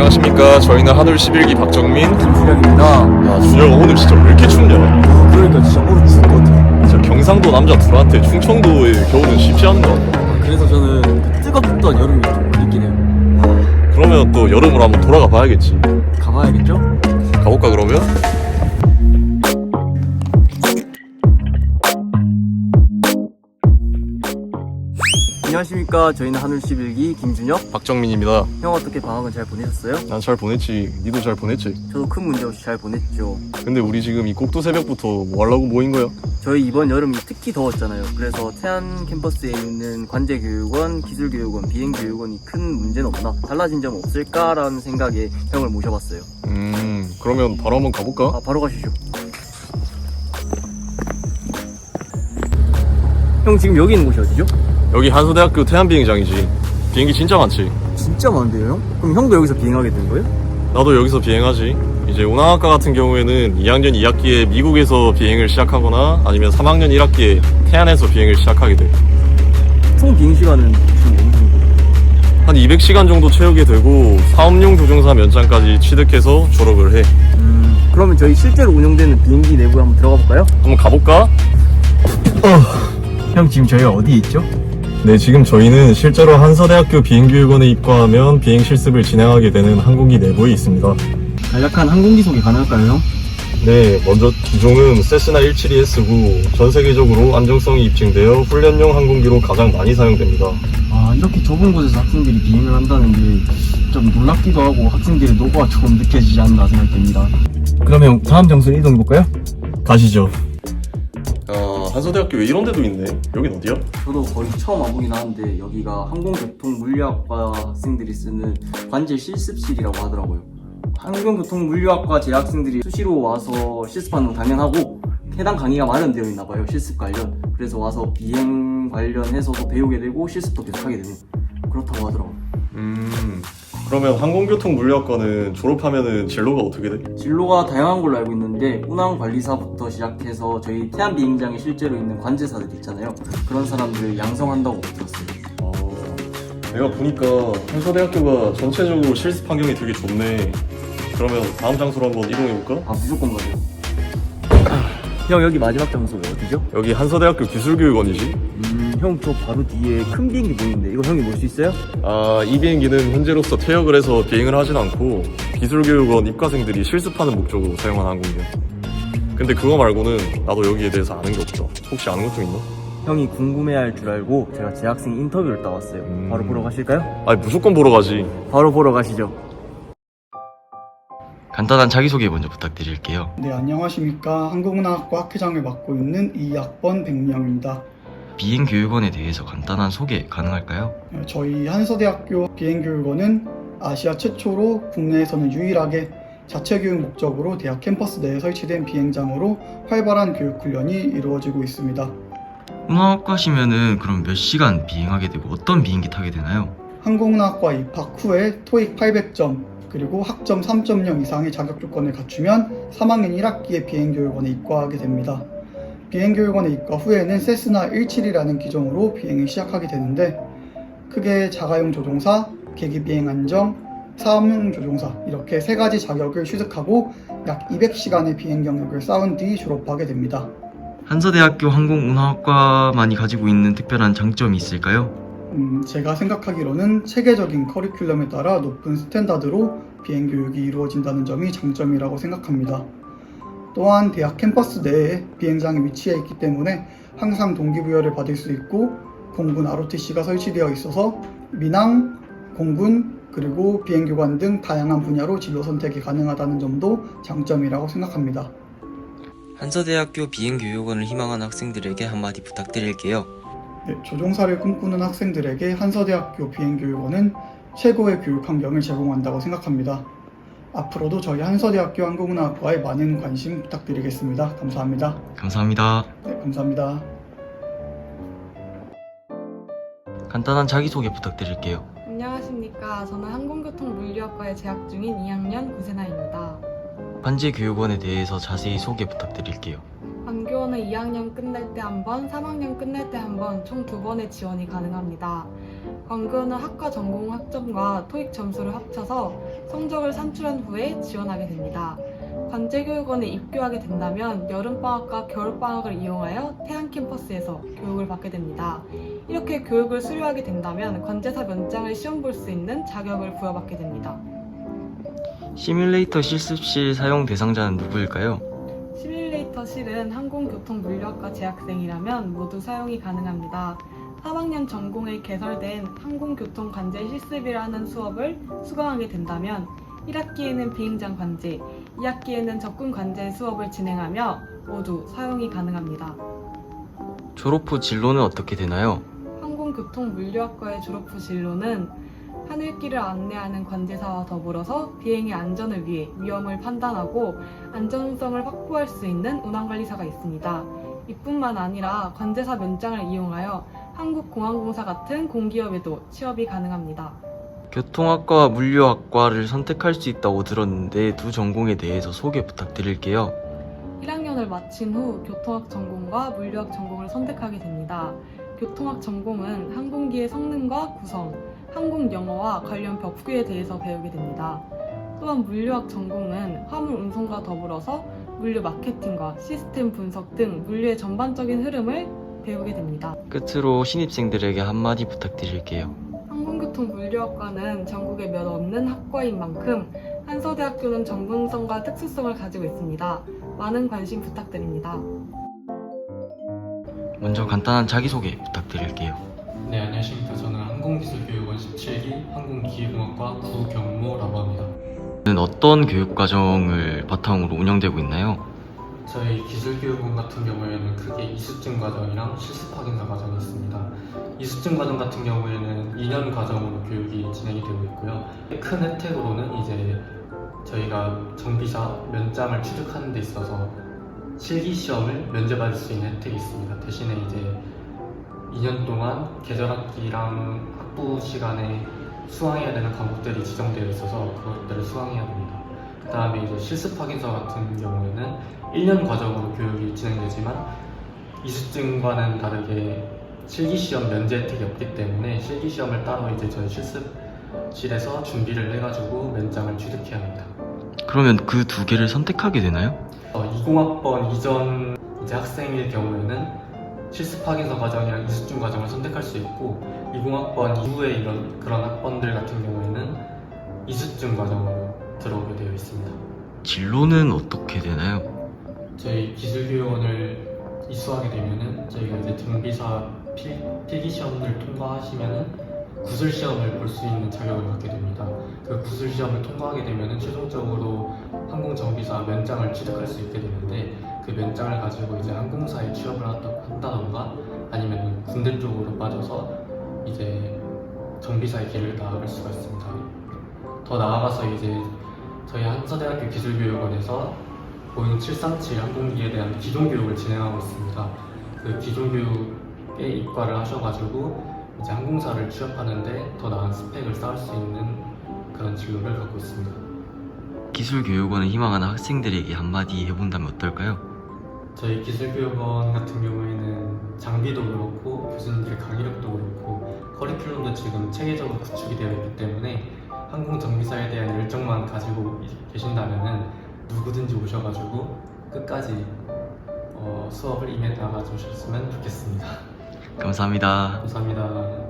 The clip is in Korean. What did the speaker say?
안녕하십니까. 저희는 한울 11기 박정민. 김준혁입니다. 야, 준혁아 오늘 진짜 왜 이렇게 춥냐? 그러니까 진짜 오늘 죽을 것 같아요. 진짜 경상도 남자 둘한테 충청도의 겨울은 쉽지 않은 것 같다. 그래서 저는 그 뜨겁던 여름이 좀 느끼네요. 그러면 또 여름으로 한번 돌아가 봐야겠지. 가봐야겠죠? 가볼까 그러면? 안녕하십니까. 저희는 하늘 11기 김준혁. 박정민입니다. 형 어떻게 방학은 잘 보내셨어요? 난 잘 보냈지. 니도 잘 보냈지. 저도 큰 문제 없이 잘 보냈죠. 근데 우리 지금 이 꼭두 새벽부터 뭐 하려고 모인 거야? 저희 이번 여름이 특히 더웠잖아요. 그래서 태안 캠퍼스에 있는 관제교육원, 기술교육원, 비행교육원이 큰 문제는 없나 달라진 점 없을까라는 생각에 형을 모셔봤어요. 음, 그러면 바로 한번 가볼까? 아 바로 가시죠. 형 지금 여기 있는 곳이 어디죠? 여기 한서대학교 태안비행장이지. 비행기 진짜 많지. 진짜 많은데요, 형? 그럼 형도 여기서 비행하게 된 거예요? 나도 여기서 비행하지. 이제 운항학과 같은 경우에는 2학년 2학기에 미국에서 비행을 시작하거나 아니면 3학년 1학기에 태안에서 비행을 시작하게 돼. 총 비행 시간은 지금 어느 정도? 한 200시간 정도 채우게 되고 사업용 조종사 면장까지 취득해서 졸업을 해. 음, 그러면 저희 실제로 운영되는 비행기 내부에 한번 들어가 볼까요? 한번 가볼까? 형 지금 저희 어디에 있죠? 네, 지금 저희는 실제로 한서대학교 비행교육원에 입과하면 비행 실습을 진행하게 되는 항공기 내부에 있습니다. 간략한 항공기 소개 가능할까요, 형? 네, 먼저 기종은 세스나 172S고 전 세계적으로 안정성이 입증되어 훈련용 항공기로 가장 많이 사용됩니다. 아, 이렇게 좁은 곳에서 학생들이 비행을 한다는 게 좀 놀랍기도 하고 학생들의 노고가 조금 느껴지지 않나 생각됩니다. 그러면 다음 장소로 이동해볼까요? 가시죠. 아, 한서대학교 왜 이런 데도 있네? 여긴 어디야? 저도 거의 처음 와보긴 하는데 여기가 항공교통물리학과 학생들이 쓰는 관제 실습실이라고 하더라고요. 항공교통물리학과 재학생들이 수시로 와서 실습하는 건 당연하고 해당 강의가 마련되어 있나 봐요. 실습 관련. 그래서 와서 비행 관련해서도 배우게 되고 실습도 계속 하게 되는 그렇다고 하더라고요. 음, 그러면 항공교통 물리학과는 졸업하면은 진로가 어떻게 돼? 진로가 다양한 걸로 알고 있는데 운항 관리사부터 시작해서 저희 태안 비행장에 실제로 있는 관제사들 있잖아요. 그런 사람들을 양성한다고 들었어요. 어, 내가 보니까 한서대학교가 전체적으로 실습 환경이 되게 좋네. 그러면 다음 장소로 한번 이동해 볼까? 아 무조건 가죠. 형 여기 마지막 장소 어디죠? 여기 한서대학교 기술교육원이지. 음, 형 저 바로 뒤에 큰 비행기 보이는데 이거 형이 볼 수 있어요? 아, 이 비행기는 현재로서 퇴역을 해서 비행을 하진 않고 기술교육원 입과생들이 실습하는 목적으로 사용한 항공기야. 근데 그거 말고는 나도 여기에 대해서 아는 게 없어. 혹시 아는 것 좀 있나? 형이 궁금해할 줄 알고 제가 재학생 인터뷰를 따왔어요. 음. 바로 보러 가실까요? 아니, 무조건 보러 가지. 바로 보러 가시죠. 간단한 자기소개 먼저 부탁드릴게요. 네, 안녕하십니까. 한국문화학과 학회장을 맡고 있는 이학번 백명입니다. 비행교육원에 대해서 간단한 소개 가능할까요? 어, 저희 한서대학교 비행교육원은 아시아 최초로 국내에서는 유일하게 자체 교육 목적으로 대학 캠퍼스 내에 설치된 비행장으로 활발한 교육 훈련이 이루어지고 있습니다. 운항학과시면은 그럼 몇 시간 비행하게 되고 어떤 비행기 타게 되나요? 항공운항학과 입학 후에 토익 800점 그리고 학점 3.0 이상의 자격 조건을 갖추면 3학년 1학기에 비행교육원에 입과하게 됩니다. 비행교육원에 입과 후에는 세스나 172라는 기종으로 비행을 시작하게 되는데 크게 자가용 조종사, 계기비행 안정, 사업용 조종사 이렇게 세 가지 자격을 취득하고 약 200시간의 비행 경력을 쌓은 뒤 졸업하게 됩니다. 한서대학교 항공운항학과만이 가지고 있는 특별한 장점이 있을까요? 음, 제가 생각하기로는 체계적인 커리큘럼에 따라 높은 스탠다드로 비행 교육이 이루어진다는 점이 장점이라고 생각합니다. 또한 대학 캠퍼스 내에 비행장이 위치해 있기 때문에 항상 동기부여를 받을 수 있고 공군 ROTC가 설치되어 있어서 민항, 공군, 그리고 비행교관 등 다양한 분야로 진로 선택이 가능하다는 점도 장점이라고 생각합니다. 한서대학교 비행교육원을 희망하는 학생들에게 한마디 부탁드릴게요. 네, 조종사를 꿈꾸는 학생들에게 한서대학교 비행교육원은 최고의 교육 환경을 제공한다고 생각합니다. 앞으로도 저희 한서대학교 항공운항학과에 많은 관심 부탁드리겠습니다. 감사합니다. 감사합니다. 네, 감사합니다. 간단한 자기소개 부탁드릴게요. 안녕하십니까. 저는 항공교통물리학과에 재학 중인 2학년 구세나입니다. 관제교육원에 대해서 자세히 소개 부탁드릴게요. 관교원은 2학년 끝날 때 한 번, 3학년 끝날 때 한 번, 총 두 번의 지원이 가능합니다. 관교원은 학과 전공 학점과 토익 점수를 합쳐서 성적을 산출한 후에 지원하게 됩니다. 관제교육원에 입교하게 된다면 여름방학과 겨울방학을 이용하여 태안 캠퍼스에서 교육을 받게 됩니다. 이렇게 교육을 수료하게 된다면 관제사 면장을 시험 볼 수 있는 자격을 부여받게 됩니다. 시뮬레이터 실습실 사용 대상자는 누구일까요? 시뮬레이터 실은 항공교통물리학과 재학생이라면 모두 사용이 가능합니다. 3학년 전공에 개설된 항공교통관제 실습이라는 수업을 수강하게 된다면 1학기에는 비행장 관제, 2학기에는 적군 관제 수업을 진행하며 모두 사용이 가능합니다. 졸업 후 진로는 어떻게 되나요? 항공교통물리학과의 졸업 후 진로는 하늘길을 안내하는 관제사와 더불어서 비행의 안전을 위해 위험을 판단하고 안전성을 확보할 수 있는 운항관리사가 있습니다. 이뿐만 아니라 관제사 면장을 이용하여 한국공항공사 같은 공기업에도 취업이 가능합니다. 교통학과와 물류학과를 선택할 수 있다고 들었는데 두 전공에 대해서 소개 부탁드릴게요. 1학년을 마친 후 교통학 전공과 물리학 전공을 선택하게 됩니다. 교통학 전공은 항공기의 성능과 구성, 항공 영어와 관련 법규에 대해서 배우게 됩니다. 또한 물류학 전공은 화물 운송과 더불어서 물류 마케팅과 시스템 분석 등 물류의 전반적인 흐름을 배우게 됩니다. 끝으로 신입생들에게 한마디 부탁드릴게요. 항공교통물류학과는 전국에 몇 없는 학과인 만큼 한서대학교는 전문성과 특수성을 가지고 있습니다. 많은 관심 부탁드립니다. 먼저 간단한 자기소개 부탁드릴게요. 네, 안녕하십니까. 저는 항공기술교육원 17기 항공기계공학과 구경모라고 합니다. 는 어떤 교육과정을 바탕으로 운영되고 있나요? 저희 기술교육원 같은 경우에는 크게 이수증 과정이랑 실습 확인사 과정이 있습니다. 이수증 과정 같은 경우에는 2년 과정으로 교육이 진행이 되고 있고요. 큰 혜택으로는 이제 저희가 정비사 면장을 취득하는 데 있어서 실기 시험을 면제받을 수 있는 혜택이 있습니다. 대신에 이제 2년 동안 계절학기랑 학부 시간에 수강해야 되는 과목들이 지정되어 있어서 그것들을 수강해야 됩니다. 그 다음에 이제 실습 확인서 같은 경우에는 1년 과정으로 교육이 진행되지만 이수증과는 다르게 실기시험 면제 혜택이 없기 때문에 실기시험을 따로 이제 저희 실습실에서 준비를 해가지고 면장을 취득해야 합니다. 그러면 그 두 개를 선택하게 되나요? 어, 20학번 이전 이제 학생일 경우에는 실습 확인서 과정이랑 이수증 과정을 선택할 수 있고 20학번 이후에 이런 그런 학번들 같은 경우에는 이수증 과정으로 들어오게 되어 있습니다. 진로는 어떻게 되나요? 저희 기술교육원을 입수하게 되면은 저희가 이제 정비사 필, 필기 시험을 통과하시면은 구술 시험을 볼 수 있는 자격을 갖게 됩니다. 그 구술 시험을 통과하게 되면은 최종적으로 항공 정비사 면장을 취득할 수 있게 되는데 그 면장을 가지고 이제 항공사에 취업을 한다- 한다던가 아니면 군대 쪽으로 빠져서 이제 정비사의 길을 나아갈 수가 있습니다. 더 나아가서 이제 저희 한서대학교 기술교육원에서 보잉 737 항공기에 대한 기존 교육을 진행하고 있습니다. 그 기존 교육에 입과를 하셔가지고 이제 항공사를 취업하는데 더 나은 스펙을 쌓을 수 있는 그런 진로를 갖고 있습니다. 기술교육원을 희망하는 학생들에게 한마디 해본다면 어떨까요? 저희 기술교육원 같은 경우에는 장비도 그렇고 교수님들의 강의력도 그렇고 커리큘럼도 지금 체계적으로 구축이 되어 있기 때문에 항공 정비사에 대한 열정만 가지고 계신다면 누구든지 오셔가지고 끝까지 어, 수업을 임해 나가 주셨으면 좋겠습니다. 감사합니다. 감사합니다.